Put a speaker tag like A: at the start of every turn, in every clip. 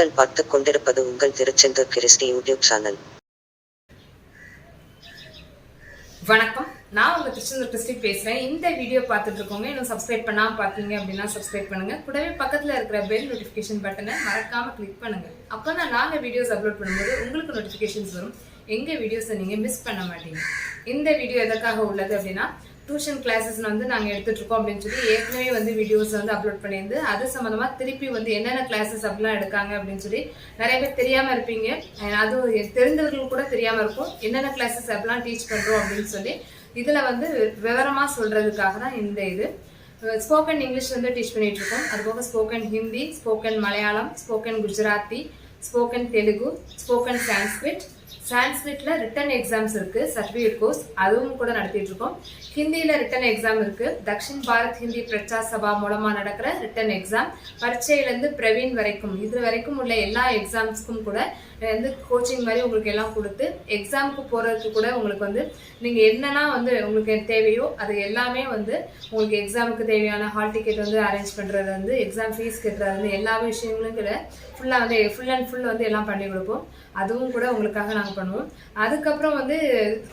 A: நீங்கள் பார்த்து கொண்டிருப்பது உங்கள் திருச்செந்தூர் கிறிஸ்டி யூடியூப் சேனல்.
B: வணக்கம். நான் உங்க திருச்செந்தூர் கிறிஸ்டி பேசுறேன். இந்த வீடியோ பார்த்துட்டு இருக்கோங்க இன்னும் சப்ஸ்கிரைப் பண்ணாம பாத்தீங்க அப்படின்னா சப்ஸ்கிரைப் பண்ணுங்க. கூடவே பக்கத்துல இருக்கிற பெல் நோட்டிபிகேஷன் பட்டனை மறக்காம கிளிக் பண்ணுங்க. அப்போ தான் நாங்க வீடியோஸ் அப்லோட் பண்ணும்போது உங்களுக்கு நோட்டிபிகேஷன்ஸ் வரும். எங்க வீடியோஸை நீங்க மிஸ் பண்ண மாட்டீங்க. இந்த வீடியோ எதற்காக உள்ளது அப்படின்னா டியூஷன் கிளாஸஸ் வந்து நாங்கள் எடுத்துட்ருக்கோம் அப்படின்னு சொல்லி ஏற்கனவே வந்து வீடியோஸ் வந்து அப்லோட் பண்ணியிருந்து அது சம்மந்தமாக திருப்பி வந்து என்னென்ன கிளாஸஸ் அப்படிலாம் எடுக்காங்க அப்படின்னு சொல்லி நிறைய பேர் தெரியாமல் இருப்பீங்க. அது அதுவும் தெரிந்தவர்கள் கூட தெரியாமல் இருக்கும். என்னென்ன கிளாஸஸ் அப்படிலாம் டீச் பண்ணுறோம் அப்படின்னு சொல்லி இதில் வந்து விவரமாக சொல்கிறதுக்காக தான் இந்த இது. ஸ்போக்கன் இங்கிலீஷ் வந்து டீச் பண்ணிகிட்ருக்கோம் இருக்கோம் spoken Hindi spoken Malayalam spoken Gujarati spoken Telugu spoken Sanskrit சான்ஸ்கிரிட்ல written exams இருக்கு சர்டிஃபிகேட் கோர்ஸ் அதுவும் கூட நடத்திட்டு இருக்கோம். ஹிந்தியில ரிட்டன் எக்ஸாம் இருக்கு. தக்ஷின் பாரத் ஹிந்தி பிரச்சா சபா மூலமா நடக்கிற ரிட்டன் எக்ஸாம் பரீட்சையிலேருந்து பிரவீன் வரைக்கும் இது வரைக்கும் உள்ள எல்லா எக்ஸாம்ஸ்க்கும் கூட வந்து கோச்சிங் மாதிரி உங்களுக்கு எல்லாம் கொடுத்து எக்ஸாமுக்கு போகிறதுக்கு கூட உங்களுக்கு வந்து நீங்கள் என்னன்னா வந்து உங்களுக்கு தேவையோ அது எல்லாமே வந்து உங்களுக்கு எக்ஸாமுக்கு தேவையான ஹால் டிக்கெட் வந்து அரேஞ்ச் பண்ணுறது வந்து எக்ஸாம் ஃபீஸ் கட்டுறது வந்து எல்லா விஷயங்களும் கூட ஃபுல்லாக வந்து ஃபுல் அண்ட் ஃபுல் வந்து எல்லாம் பண்ணி கொடுப்போம். அதுவும் கூட உங்களுக்காக நாங்கள் பண்ணுவோம். அதுக்கப்புறம் வந்து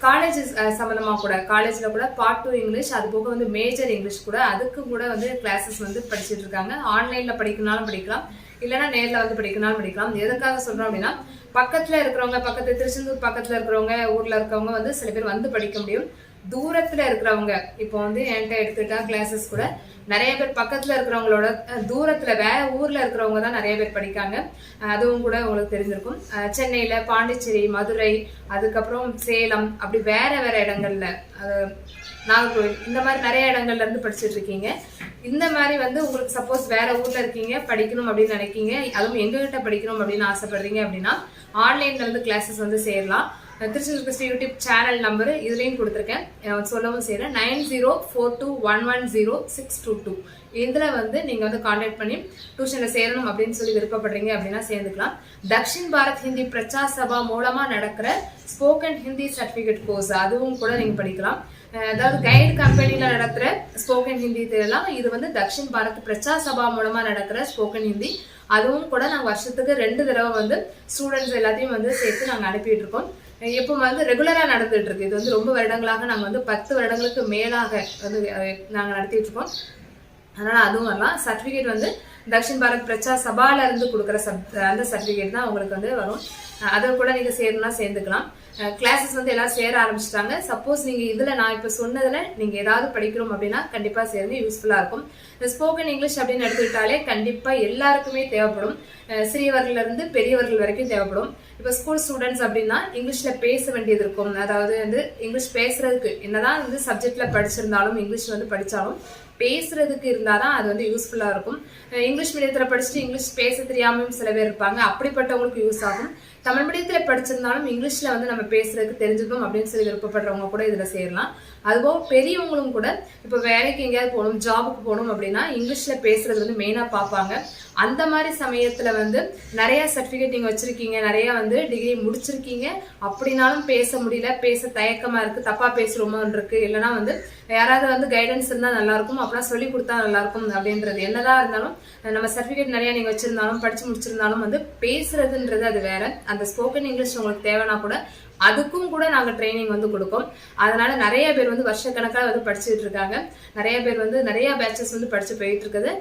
B: காலேஜ் சம்மந்தமா கூட காலேஜ்ல கூட பார்ட் டூ இங்கிலீஷ் அது போக வந்து மேஜர் இங்கிலீஷ் கூட அதுக்கு கூட வந்து கிளாஸஸ் வந்து படிச்சுட்டு இருக்காங்க. ஆன்லைன்ல படிக்கணும்னாலும் படிக்கலாம். இல்லைன்னா நேரில் வந்து படிக்கணும்னாலும் படிக்கலாம். எதுக்காக சொல்றோம் அப்படின்னா பக்கத்துல இருக்கிறவங்க பக்கத்து திருச்செந்தூர் பக்கத்துல இருக்கிறவங்க ஊர்ல இருக்கவங்க வந்து சில பேர் வந்து படிக்க முடியும். தூரத்துல இருக்கிறவங்க இப்போ வந்து என்கிட்ட எடுத்துட்டா கிளாஸஸ் கூட நிறைய பேர் பக்கத்துல இருக்கிறவங்களோட தூரத்துல வேற ஊர்ல இருக்கிறவங்க தான் நிறைய பேர் படிக்காங்க. அதுவும் கூட உங்களுக்கு தெரிஞ்சிருக்கும். சென்னையில பாண்டிச்சேரி மதுரை அதுக்கப்புறம் சேலம் அப்படி வேற வேற இடங்கள்ல நாகர்கோவில் இந்த மாதிரி நிறைய இடங்கள்ல இருந்து படிச்சுட்டு இருக்கீங்க. இந்த மாதிரி வந்து உங்களுக்கு சப்போஸ் வேற ஊர்ல இருக்கீங்க படிக்கணும் அப்படின்னு நினைக்கீங்க அதுவும் எங்ககிட்ட படிக்கணும் அப்படின்னு ஆசைப்படுறீங்க அப்படின்னா ஆன்லைன்ல வந்து கிளாஸஸ் வந்து சேரலாம். Tiruchendur Christy YouTube channel number இதுலேயும் கொடுத்துருக்கேன். சொல்லவும் செய்கிறேன் nine zero four two one one zero six two two. இதில் வந்து நீங்கள் வந்து காண்டாக்ட் பண்ணி டியூஷனில் சேரணும் அப்படின்னு சொல்லி விருப்பப்படுறீங்க அப்படின்னா சேர்ந்துக்கலாம். தக்ஷின் பாரத் ஹிந்தி பிரச்சா சபா மூலமாக நடக்கிற ஸ்போக்கன் ஹிந்தி சர்டிஃபிகேட் கோர்ஸ் அதுவும் கூட நீங்கள் படிக்கலாம். அதாவது கைடு கம்பெனியில் நடத்துகிற ஸ்போக்கன் ஹிந்தி இதெல்லாம் இது வந்து தக்ஷின் பாரத் பிரச்சா சபா மூலமாக நடக்கிற ஸ்போக்கன் ஹிந்தி. அதுவும் கூட நாங்கள் வருஷத்துக்கு ரெண்டு தடவை வந்து ஸ்டூடெண்ட்ஸ் எல்லாத்தையும் வந்து சேர்த்து நாங்கள் அனுப்பிட்டு இருக்கோம். எப்பவும் வந்து ரெகுலரா நடந்துட்டு இருக்கு. இது வந்து ரொம்ப வருடங்களாக நாங்கள் வந்து பத்து வருடங்களுக்கு மேலாக வந்து நாங்கள் நாங்க நடத்திட்டு இருக்கோம். அதனால அதுவும் வரலாம். சர்டிபிகேட் வந்து தக்ஷின் பாரத் பிரச்சா சபால இருந்து கொடுக்குற சப் அந்த சர்டிஃபிகேட் தான் உங்களுக்கு வந்து வரும். அதை கூட நீங்க சேரணும்னா சேர்ந்துக்கலாம். கிளாஸஸ் வந்து எல்லாம் சேர ஆரம்பிச்சிட்டாங்க. சப்போஸ் நீங்க இதுல நான் இப்ப சொன்னதுல நீங்க ஏதாவது படிக்கிறோம் அப்படின்னா கண்டிப்பா சேர்ந்து யூஸ்ஃபுல்லா இருக்கும். இந்த ஸ்போக்கன் இங்கிலீஷ் அப்படின்னு எடுத்துக்கிட்டாலே கண்டிப்பா எல்லாருக்குமே தேவைப்படும். அஹ், இருந்து பெரியவர்கள் வரைக்கும் தேவைப்படும். இப்போ ஸ்கூல் ஸ்டூடெண்ட்ஸ் அப்படின்னா இங்கிலீஷ்ல பேச வேண்டியது இருக்கும். அதாவது வந்து இங்கிலீஷ் பேசுறதுக்கு என்னதான் வந்து சப்ஜெக்ட்ல படிச்சிருந்தாலும் இங்கிலீஷ் வந்து படிச்சாலும் பேசுறதுக்கு இருந்தாதான் அது வந்து யூஸ்ஃபுல்லா இருக்கும். இங்கிலீஷ் மீடியத்தில் படிச்சுட்டு இங்கிலீஷ் பேச தெரியாமல் சில பேர் இருப்பாங்க. அப்படிப்பட்டவங்களுக்கு யூஸ் ஆகும். தமிழ் மீடியத்தில் படிச்சிருந்தாலும் இங்கிலீஷில் வந்து நம்ம பேசுறதுக்கு தெரிஞ்சுக்கணும் அப்படின்னு சொல்லி விருப்பப்படுறவங்க கூட இதில் சேரலாம். அதுபோக பெரியவங்களும் கூட இப்போ வேலைக்கு எங்கேயாவது போகணும் ஜாபுக்கு போகணும் அப்படின்னா இங்கிலீஷில் பேசுறது வந்து மெயினாக பார்ப்பாங்க. அந்த மாதிரி சமயத்தில் வந்து நிறைய சர்டிஃபிகேட் நீங்கள் வச்சிருக்கீங்க நிறையா வந்து டிகிரி முடிச்சிருக்கீங்க. அப்படின்னாலும் பேச முடியல பேச தயக்கமாக இருக்கு தப்பாக பேசுகிறோமோன்னு இருக்குது இல்லைன்னா வந்து யாராவது வந்து கைடன்ஸ் இருந்தால் நல்லாயிருக்கும் அப்படின்னா சொல்லி கொடுத்தா நல்லா இருக்கும் அப்படின்றது. என்னதான் இருந்தாலும் நம்ம சர்டிஃபிகேட் நிறையா நீங்கள் வச்சிருந்தாலும் படித்து முடிச்சிருந்தாலும் வந்து பேசுறதுன்றது அது வேற. அந்த ஸ்போக்கன் இங்கிலீஷ் உங்களுக்கு தேவைன்னா கூட அதுக்கும் கூட நாங்கள் ட்ரைனிங் வந்து கொடுப்போம் அதனால நிறைய பேர் வந்து வருஷக்கணக்காக வந்து படிச்சுட்டு இருக்காங்க. நிறைய பேர் வந்து நிறைய பேச்சஸ் வந்து படிச்சு போயிட்டு இருக்குது.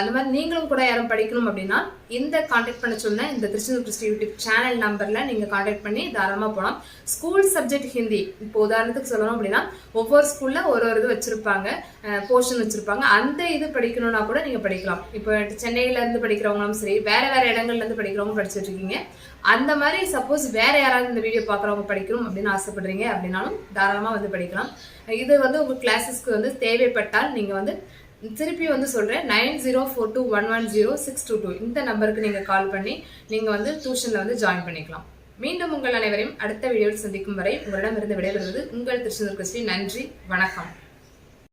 B: அந்த மாதிரி நீங்களும் கூட யாரும் படிக்கணும் அப்படின்னா இந்த காண்டாக்ட் பண்ண சொன்ன இந்த திருச்செந்தூர் கிறிஸ்டி யூடியூப் சேனல் நம்பர்ல நீங்க காண்டாக்ட் பண்ணி தாராளமாக போகலாம் ஸ்கூல் சப்ஜெக்ட் ஹிந்தி. இப்போ உதாரணத்துக்கு சொல்லணும் அப்படின்னா ஒவ்வொரு ஸ்கூல்ல ஒரு ஒரு இது வச்சிருப்பாங்க. போர்ஷன் வச்சிருப்பாங்க. அந்த இது படிக்கணும்னா கூட நீங்க படிக்கலாம். இப்போ சென்னையில இருந்து படிக்கிறவங்களும் சரி வேற வேற இடங்கள்ல இருந்து படிக்கிறவங்க படிச்சுட்டு இருக்கீங்க. அந்த மாதிரி சப்போஸ் வேற யாராவது இந்த வீடியோ பார்க்குறவங்க படிக்கணும் அப்படின்னு ஆசைப்படுறீங்க அப்படின்னாலும் தாராளமாக வந்து படிக்கலாம். இது வந்து உங்கள் கிளாஸஸ்க்கு வந்து தேவைப்பட்டால் நீங்கள் வந்து திருப்பி வந்து சொல்கிறேன் nine zero four two one one zero six two two இந்த நம்பருக்கு நீங்கள் கால் பண்ணி நீங்கள் வந்து டியூஷனில் வந்து ஜாயின் பண்ணிக்கலாம். மீண்டும் உங்கள் அனைவரையும் அடுத்த வீடியோவில் சந்திக்கும் வரை உங்களிடமிருந்து விடைபெறுவது உங்கள் திருச்செந்தூர் கிருஷ்ணி நன்றி வணக்கம்.